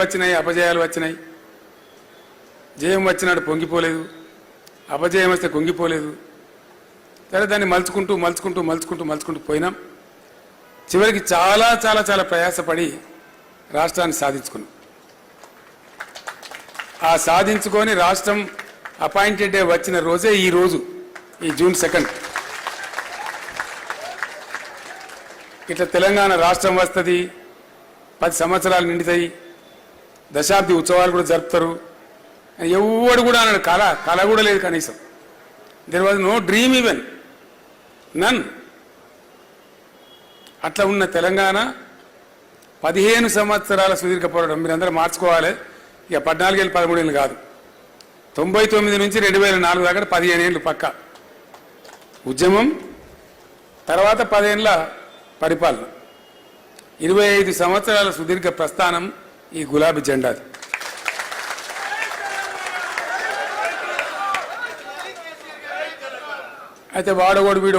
వచ్చినాయి అపజయాలు వచ్చినాయి. జయం వచ్చినాడు పొంగిపోలేదు. అపజయం వస్తే పొంగిపోలేదు సరే దాన్ని మలుచుకుంటూ మలుచుకుంటూ మలుచుకుంటూ మలుచుకుంటూ పోయినాం. చివరికి చాలా చాలా చాలా ప్రయాసపడి రాష్ట్రాన్ని సాధించుకున్నాం. ఆ సాధించుకొని రాష్ట్రం అపాయింటెడ్ డే వచ్చిన రోజే ఈ రోజు ఈ జూన్ సెకండ్. ఇట్లా తెలంగాణ రాష్ట్రం వస్తుంది పది సంవత్సరాలు నిండుతాయి. దశాబ్ది ఉత్సవాలు కూడా జరుపుతారు. ఎవడు కూడా అన్నాడు కళ కళ కూడా లేదు కనీసం. There was no dream even none అట్లా ఉన్న తెలంగాణ పదిహేను సంవత్సరాల సుదీర్ఘ పోరాటం. మీరందరూ మార్చుకోవాలి. ఇక పద్నాలుగేళ్ళు పదమూడేళ్ళు కాదు. తొంభై తొమ్మిది నుంచి రెండు వేల నాలుగు దాకా పదిహేను ఏళ్ళు పక్క. ఉద్యమం తర్వాత పదేళ్ళ పరిపాలన. ఇరవై ఐదు సంవత్సరాల సుదీర్ఘ ప్రస్థానం ఈ గులాబీ జెండాది అయితే వాడోడు వీడు